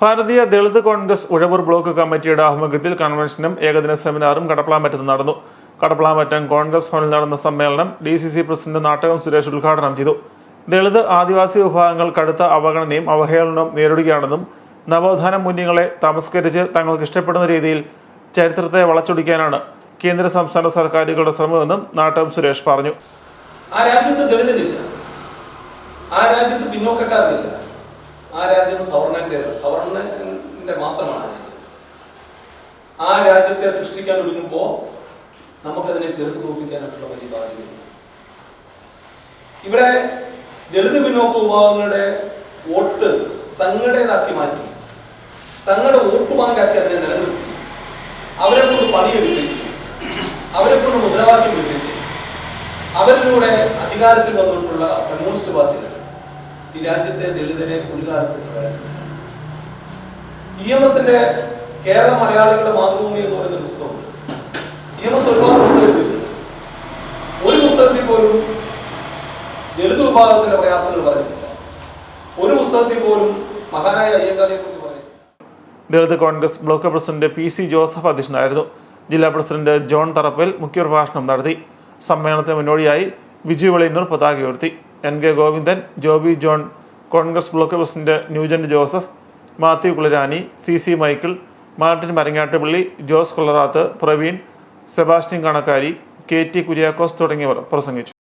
ഭാരതീയ Dalit Congress Uzhavoor block കമ്മിറ്റിയുടെ ആഭിമുഖ്യത്തിൽ കൺവെൻഷനും ഏകദിന സെമിനാറും കടപ്പളാമറ്റത്ത് നടന്നു. കടപ്പളാമറ്റം കോൺഗ്രസ് ഭവനിൽ നടന്ന സമ്മേളനം D C C president Nattakam Suresh ഉദ്ഘാടനം ചെയ്തു. ദളിത് ആദിവാസി വിഭാഗങ്ങൾ കടുത്ത അവഗണനയും അവഹേളനവും നേരിടുകയാണെന്നും നവോത്ഥാന മൂല്യങ്ങളെ തമസ്കരിച്ച് തങ്ങൾക്ക് ഇഷ്ടപ്പെടുന്ന രീതിയിൽ ചരിത്രത്തെ വളച്ചൊടിക്കാനാണ് കേന്ദ്ര സംസ്ഥാന സർക്കാരുകളുടെ ശ്രമമെന്നും നാട്ടകം സുരേഷ് പറഞ്ഞു. ആ രാജ്യത്ത് ദളിതനില്ല. ആ രാജ്യത്ത് പിന്നോക്കക്കാരനില്ല. ആ രാജ്യം സവർണന്റെ സവർണന്റെ മാത്രമാണ് ആ രാജ്യം. ആ രാജ്യത്തെ സൃഷ്ടിക്കാൻ ഒരുങ്ങുമ്പോൾ നമുക്കതിനെ ചെറുത്ത് തോപ്പിക്കാനായിട്ടുള്ള വലിയ ബാധ്യതയുണ്ട് ഇവിടെ ദളിത് പിന്നോക്ക വിഭാഗങ്ങളുടെ വോട്ട് തങ്ങളുടേതാക്കി മാറ്റി തങ്ങളുടെ വോട്ട് ബാങ്കാക്കി അതിനെ നിലനിർത്തി. അവരെ കൊണ്ട് ചെയ്യും അവരെ കൊണ്ട് മുദ്രാവാക്യം വിളിപ്പിച്ച് അവരിലൂടെ അധികാരത്തിൽ വന്നിട്ടുള്ള കമ്മ്യൂണിസ്റ്റ് പാർട്ടികൾ ഈ രാജ്യത്തെ ദളിതരെ ഒരു കാലത്ത് ഇ എം എസിന്റെ കേരള മലയാളികളുടെ മാതൃഭൂമി എന്ന് പറയുന്ന പുസ്തകമുണ്ട് ഇ എം എസ് ഒരുപാട് ഒരു പുസ്തകത്തിൽ പോലും ദളിത് വിഭാഗത്തിന്റെ പ്രയാസങ്ങൾ പറഞ്ഞിട്ടില്ല. ഒരു പുസ്തകത്തിൽ പോലും മഹാനായ അയ്യങ്കാളിയെ കുറിച്ച് Dalit Congress block president P C Joseph അധ്യക്ഷനായിരുന്നു. ജില്ലാ പ്രസിഡന്റ് ജോൺ തറപ്പൽ മുഖ്യപ്രഭാഷണം നടത്തി. സമ്മേളനത്തിന് മുന്നോടിയായി വിജു വെളിയന്നൂർ പതാക ഉയർത്തി. N K Govindan Joby John Congress block president Nugent Joseph Mathew Kulirani C C Michael Martin Marangattupally Jose Kollarath Praveen Sebastian Kanakkary K T Kuriakose തുടങ്ങിയവർ പ്രസംഗിച്ചു.